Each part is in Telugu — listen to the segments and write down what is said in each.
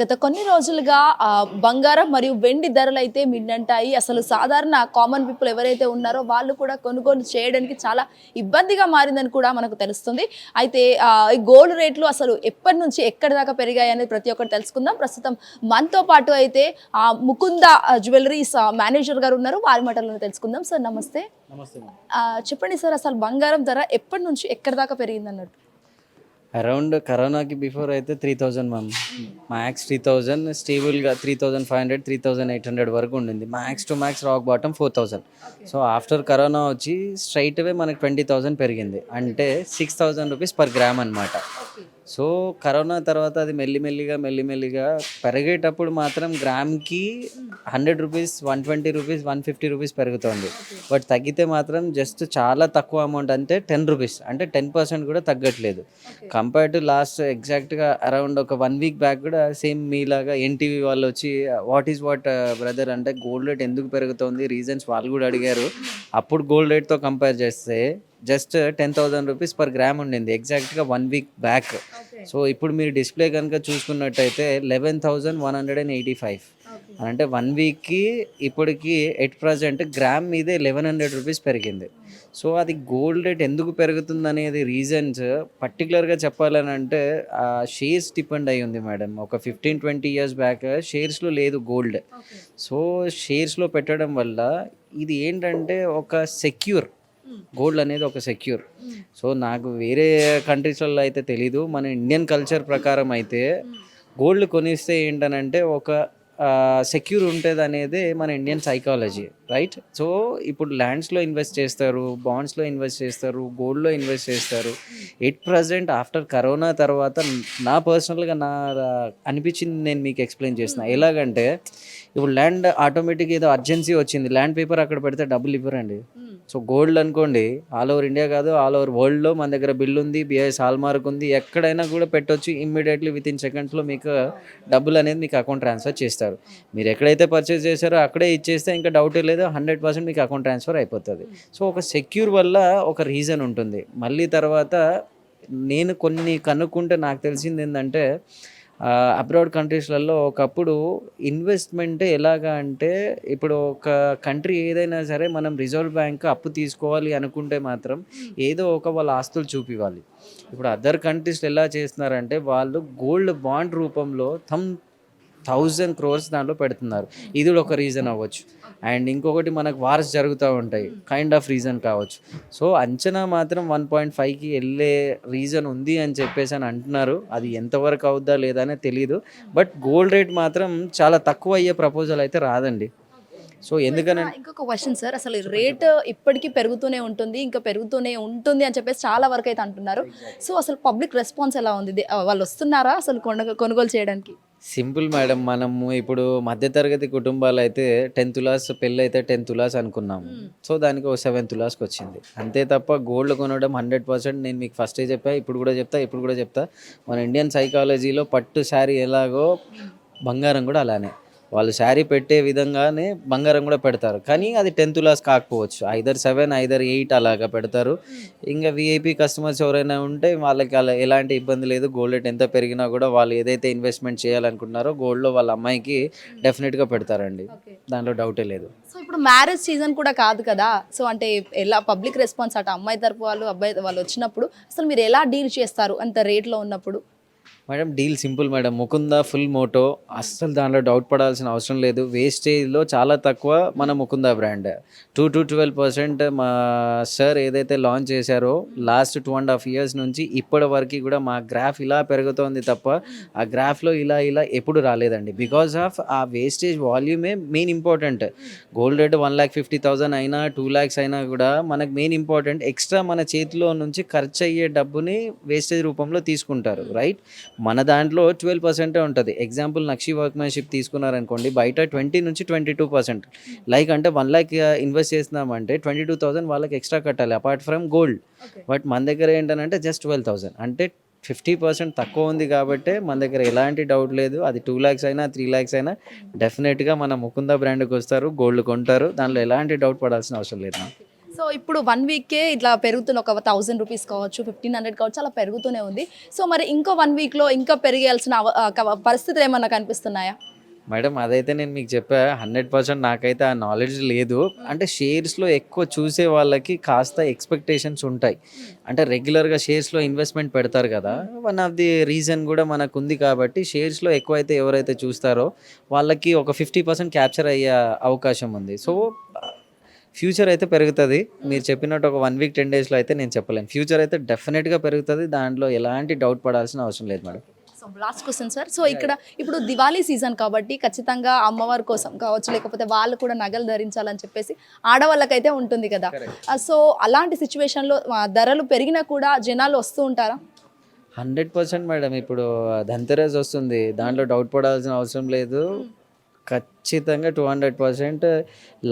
గత కొన్ని రోజులుగా బంగారం మరియు వెండి ధరలు అయితే మిన్నంటాయి. అసలు సాధారణ కామన్ పీపుల్ ఎవరైతే ఉన్నారో వాళ్ళు కూడా కొనుగోలు చేయడానికి చాలా ఇబ్బందిగా మారిందని కూడా మనకు తెలుస్తుంది. అయితే ఈ గోల్డ్ రేట్లు అసలు ఎప్పటి నుంచి ఎక్కడి దాకా పెరిగాయి అనేది ప్రతి ఒక్కరు తెలుసుకుందాం. ప్రస్తుతం మనతో పాటు అయితే ముకుంద జ్యువెలరీస్ మేనేజర్ గారు ఉన్నారు. వారి మాటలను తెలుసుకుందాం. సార్ నమస్తే. చెప్పండి సార్ అసలు బంగారం ధర ఎప్పటి నుంచి ఎక్కడి దాకా పెరిగింది అన్నట్టు అరౌండ్ కరోనాకి బిఫోర్ అయితే three thousand ma'am max three thousand స్టేబుల్గా three thousand five hundred three thousand eight hundred వరకు ఉండింది. Max to max rock bottom four thousand so after corona వచ్చి స్ట్రైట్ అవే మనకి ట్వంటీ థౌజండ్ పెరిగింది. అంటే six thousand rupees per gram అనమాట సో కరోనా తర్వాత అది మెల్లిమెల్లిగా మెల్లిమెల్లిగా పెరిగేటప్పుడు మాత్రం గ్రామ్కి hundred rupees one twenty rupees one fifty rupees పెరుగుతుంది. బట్ తగ్గితే మాత్రం జస్ట్ చాలా తక్కువ అమౌంట్ అంటే టెన్ రూపీస్. అంటే టెన్ పర్సెంట్ కూడా తగ్గట్లేదు. కంపేర్ టు లాస్ట్ ఎగ్జాక్ట్గా అరౌండ్ ఒక వన్ వీక్ బ్యాక్ కూడా సేమ్ మీలాగా ఎన్టీవీ వాళ్ళు వచ్చి వాట్ ఈస్ వాట్ బ్రదర్? అంటే గోల్డ్ రేట్ ఎందుకు పెరుగుతోంది? రీజన్స్ వాళ్ళు కూడా అడిగారు. అప్పుడు గోల్డ్ రేట్తో కంపేర్ చేస్తే just ten thousand rupees per gram ఉండింది. ఎగ్జాక్ట్గా వన్ వీక్ బ్యాక్ సో ఇప్పుడు మీరు డిస్ప్లే కనుక చూసుకున్నట్టయితే eleven thousand one hundred and eighty five అంటే వన్ వీక్కి ఇప్పటికి ఎట్ ప్రజెంట్ గ్రామ్ మీదే లెవెన్ హండ్రెడ్ రూపీస్ పెరిగింది. సో అది గోల్డ్ రేట్ ఎందుకు పెరుగుతుంది అనేది రీజన్స్ పర్టికులర్గా చెప్పాలని అంటే ఆ షేర్స్ డిపెండ్ అయి ఉంది మేడం ఒక ఫిఫ్టీన్ ట్వంటీ ఇయర్స్ బ్యాక్ షేర్స్లో లేదు గోల్డ్ సో షేర్స్లో పెట్టడం వల్ల ఇది ఏంటంటే ఒక సెక్యూర్ గోల్డ్ అనేది ఒక సెక్యూర్. సో నాకు వేరే కంట్రీస్లలో అయితే తెలీదు. మన ఇండియన్ కల్చర్ ప్రకారం అయితే గోల్డ్ కొనిస్తే ఏంటనంటే ఒక సెక్యూర్ ఉంటుంది అనేది మన ఇండియన్ సైకాలజీ రైట్? సో ఇప్పుడు ల్యాండ్స్లో ఇన్వెస్ట్ చేస్తారు బాండ్స్లో ఇన్వెస్ట్ చేస్తారు గోల్డ్లో ఇన్వెస్ట్ చేస్తారు. ఎట్ ప్రజెంట్ ఆఫ్టర్ కరోనా తర్వాత నా పర్సనల్గా నా అనిపించింది నేను మీకు ఎక్స్ప్లెయిన్ చేసిన ఎలాగంటే ఇప్పుడు ల్యాండ్ ఆటోమేటిక్ ఏదో అర్జెన్సీ వచ్చింది. ల్యాండ్ పేపర్ అక్కడ పెడితే డబ్బులు ఇవ్వరండి. సో గోల్డ్ అనుకోండి ఆల్ ఓవర్ ఇండియా కాదు ఆల్ ఓవర్ వరల్డ్లో మన దగ్గర బిల్ ఉంది బిఐఎస్ హాల్మార్క్ ఉంది ఎక్కడైనా కూడా పెట్టొచ్చు ఇమ్మీడియట్లీ విత్ ఇన్ సెకండ్స్లో మీకు డబ్బులు అనేది మీకు అకౌంట్ ట్రాన్స్ఫర్ చేస్తారు. మీరు ఎక్కడైతే పర్చేస్ చేశారో అక్కడే ఇచ్చేస్తే ఇంకా డౌటే లేదు హండ్రెడ్ పర్సెంట్ మీకు అకౌంట్ ట్రాన్స్ఫర్ అయిపోతుంది. సో ఒక సెక్యూర్ వల్ల ఒక రీజన్ ఉంటుంది. మళ్ళీ తర్వాత నేను కొన్ని కనుక్కుంటే నాకు తెలిసింది ఏంటంటే అబ్రాడ్ కంట్రీస్లలో ఒకప్పుడు ఇన్వెస్ట్మెంట్ ఎలాగా అంటే ఇప్పుడు ఒక కంట్రీ ఏదైనా సరే మనం రిజర్వ్ బ్యాంక్ అప్పు తీసుకోవాలి అనుకుంటే మాత్రం ఏదో ఒక వాళ్ళ ఆస్తులు చూపివ్వాలి. ఇప్పుడు అదర్ కంట్రీస్లో ఎలా చేస్తున్నారంటే వాళ్ళు గోల్డ్ బాండ్ రూపంలో తమ్ థౌజండ్ క్రోర్స్ దాంట్లో పెడుతున్నారు. ఇది కూడా ఒక రీజన్ అవ్వచ్చు. అండ్ ఇంకొకటి మనకు వార్స్ జరుగుతూ ఉంటాయి. కైండ్ ఆఫ్ రీజన్ కావచ్చు. సో అంచనా మాత్రం వన్ పాయింట్ ఫైవ్కి వెళ్ళే రీజన్ ఉంది అని చెప్పేసి అని అంటున్నారు. అది ఎంతవరకు అవుద్దా లేదా అనేది తెలియదు బట్ గోల్డ్ రేట్ మాత్రం చాలా తక్కువ అయ్యే ప్రపోజల్ అయితే రాదండి. సో ఎందుకని ఇంకొక క్వశ్చన్ సార్. అసలు రేట్ ఇప్పటికీ పెరుగుతూనే ఉంటుంది. ఇంకా పెరుగుతూనే ఉంటుంది అని చెప్పేసి చాలా వరకు అయితే అంటున్నారు. సో అసలు పబ్లిక్ రెస్పాన్స్ ఎలా ఉంది? వాళ్ళు వస్తున్నారా అసలు కొనుగోలు చేయడానికి? సింపుల్ మేడం మనము ఇప్పుడు మధ్యతరగతి కుటుంబాలు అయితే టెన్ తులాస్ పెళ్ళి అయితే టెన్ తులాస్ అనుకున్నాము. సో దానికి ఒక సెవెన్ తులాస్కి వచ్చింది. అంతే తప్ప గోల్డ్ కొనడం హండ్రెడ్ పర్సెంట్ నేను మీకు ఫస్టే చెప్పా ఇప్పుడు కూడా చెప్తా ఇప్పుడు కూడా చెప్తా. మన ఇండియన్ సైకాలజీలో పట్టు శారీ ఎలాగో బంగారం కూడా అలానే. వాళ్ళు శారీ పెట్టే విధంగానే బంగారం కూడా పెడతారు. కానీ అది టెన్ తులాస్ కాకపోవచ్చు. ఐదర్ సెవెన్ ఐదర్ ఎయిట్ అలాగా పెడతారు. ఇంకా విఐపి కస్టమర్స్ ఎవరైనా ఉంటే వాళ్ళకి అలా ఎలాంటి ఇబ్బంది లేదు. గోల్డ్ రేట్ ఎంత పెరిగినా కూడా వాళ్ళు ఏదైతే ఇన్వెస్ట్మెంట్ చేయాలనుకుంటున్నారో గోల్డ్లో వాళ్ళ అమ్మాయికి డెఫినెట్గా పెడతారండి. దాంట్లో డౌటే లేదు. సో ఇప్పుడు మ్యారేజ్ సీజన్ కూడా కాదు కదా. సో అంటే ఎలా పబ్లిక్ రెస్పాన్స్ అటు అమ్మాయి తరపు వాళ్ళు అబ్బాయి వాళ్ళు వచ్చినప్పుడు అసలు మీరు ఎలా డీల్ చేస్తారు అంత రేట్లో ఉన్నప్పుడు? Madam deal simple madam. Mukunda full motto. అస్సలు దాంట్లో డౌట్ పడాల్సిన అవసరం లేదు. వేస్టేజ్లో చాలా తక్కువ మన Mukunda brand. Two to twelve percent మా సార్ ఏదైతే లాంచ్ చేశారో last two and half years నుంచి ఇప్పటి వరకు కూడా మా గ్రాఫ్ ఇలా పెరుగుతోంది తప్ప ఆ గ్రాఫ్లో ఇలా ఇలా ఎప్పుడు రాలేదండి. బికాస్ ఆఫ్ ఆ wastage వాల్యూమే main important. Gold rate one lakh fifty thousand అయినా టూ ల్యాక్స్ అయినా కూడా మనకు మెయిన్ ఇంపార్టెంట్. ఎక్స్ట్రా మన చేతిలో నుంచి ఖర్చు అయ్యే డబ్బుని వేస్టేజ్ రూపంలో తీసుకుంటారు. రైట్? మన దాంట్లో ట్వెల్వ్ పర్సెంటే ఉంటుంది. ఎగ్జాంపుల్ నక్షి వర్క్మెన్షిప్ తీసుకున్నారనుకోండి బయట ట్వంటీ నుంచి ట్వంటీ టూ పర్సెంట్. లైక్ అంటే వన్ ల్యాక్ ఇన్వెస్ట్ చేస్తున్నామంటే ట్వంటీ టూ థౌసండ్ వాళ్ళకి ఎక్స్ట్రా కట్టాలి అపార్ట్ ఫ్రమ్ గోల్డ్ బట్ మన దగ్గర ఏంటంటే జస్ట్ ట్వెల్వ్ థౌసండ్ అంటే ఫిఫ్టీ పర్సెంట్ తక్కువ ఉంది కాబట్టి మన దగ్గర ఎలాంటి డౌట్ లేదు. అది టూ ల్యాక్స్ అయినా త్రీ ల్యాక్స్ అయినా డెఫినెట్గా మన ముకుంద బ్రాండ్కి వస్తారు గోల్డ్ కొంటారు. దానిలో ఎలాంటి డౌట్ పడాల్సిన అవసరం లేదు. సో ఇప్పుడు వన్ వీక్కే ఇట్లా పెరుగుతున్న ఒక థౌసండ్ రూపీస్ కావచ్చు ఫిఫ్టీన్ హండ్రెడ్ కావచ్చు అలా పెరుగుతూనే ఉంది. సో మరి ఇంకో వన్ వీక్లో ఇంకా పెరిగేయాల్సిన పరిస్థితులు ఏమన్నా కనిపిస్తున్నాయా? మేడం అదైతే నేను మీకు చెప్పా హండ్రెడ్ పర్సెంట్ నాకైతే ఆ నాలెడ్జ్ లేదు. అంటే షేర్స్లో ఎక్కువ చూసే వాళ్ళకి కాస్త ఎక్స్పెక్టేషన్స్ ఉంటాయి. అంటే రెగ్యులర్గా షేర్స్లో ఇన్వెస్ట్మెంట్ పెడతారు కదా వన్ ఆఫ్ ది రీజన్ కూడా మనకు ఉంది కాబట్టి షేర్స్లో ఎక్కువైతే ఎవరైతే చూస్తారో వాళ్ళకి ఒక ఫిఫ్టీ పర్సెంట్ క్యాప్చర్ అయ్యే అవకాశం ఉంది. సో ఫ్యూచర్ అయితే పెరుగుతుంది. మీరు చెప్పినట్టు ఒక వన్ వీక్ టెన్ డేస్లో అయితే నేను చెప్పలేను. ఫ్యూచర్ అయితే డెఫినెట్గా పెరుగుతుంది. దాంట్లో ఎలాంటి డౌట్ పడాల్సిన అవసరం లేదు madam. So last question sir so ఇక్కడ ఇప్పుడు దివాళీ సీజన్ కాబట్టి ఖచ్చితంగా అమ్మవారి కోసం కావచ్చు లేకపోతే వాళ్ళు కూడా నగలు ధరించాలని చెప్పేసి ఆడవాళ్ళకైతే ఉంటుంది కదా. సో అలాంటి సిచ్యువేషన్లో ధరలు పెరిగినా కూడా జనాలు వస్తూ ఉంటారా? Hundred percent madam. ఇప్పుడు ధన్తెరస్ వస్తుంది. దాంట్లో డౌట్ పడాల్సిన అవసరం లేదు. ఖచ్చితంగా two hundred percent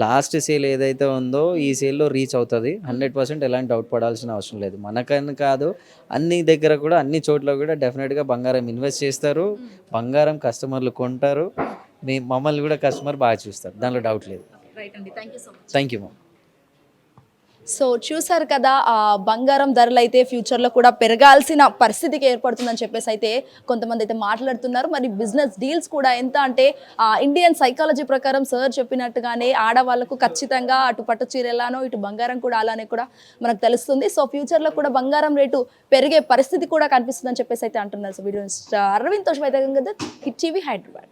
last sale ఏదైతే ఉందో ఈ సేల్లో రీచ్ అవుతుంది. హండ్రెడ్ పర్సెంట్ ఎలాంటి డౌట్ పడాల్సిన అవసరం లేదు. మనకని కాదు అన్ని దగ్గర కూడా అన్ని చోట్ల కూడా డెఫినెట్గా బంగారం ఇన్వెస్ట్ చేస్తారు. బంగారం కస్టమర్లు కొంటారు. మీ మమ్మల్ని కూడా కస్టమర్ బాగా చూస్తారు. దాంట్లో డౌట్ లేదు. రైట్ అండి. Thank you so much. Thank you ma'am so చూసారు కదా ఆ బంగారం ధరలు అయితే ఫ్యూచర్లో కూడా పెరగాల్సిన పరిస్థితికి ఏర్పడుతుందని చెప్పేసి అయితే కొంతమంది అయితే మాట్లాడుతున్నారు. మరి బిజినెస్ డీల్స్ కూడా ఎంత అంటే ఆ ఇండియన్ సైకాలజీ ప్రకారం సార్ చెప్పినట్టుగానే ఆడవాళ్ళకు ఖచ్చితంగా అటు పట్టు చీరలానో ఇటు బంగారం కూడా అలానే కూడా మనకు తెలుస్తుంది. సో ఫ్యూచర్లో కూడా బంగారం రేటు పెరిగే పరిస్థితి కూడా కనిపిస్తుందని చెప్పేసి అయితే అంటున్నారు. సో వీడియో అరవింద్ తోష్ అయితే hit TV Hyderabad.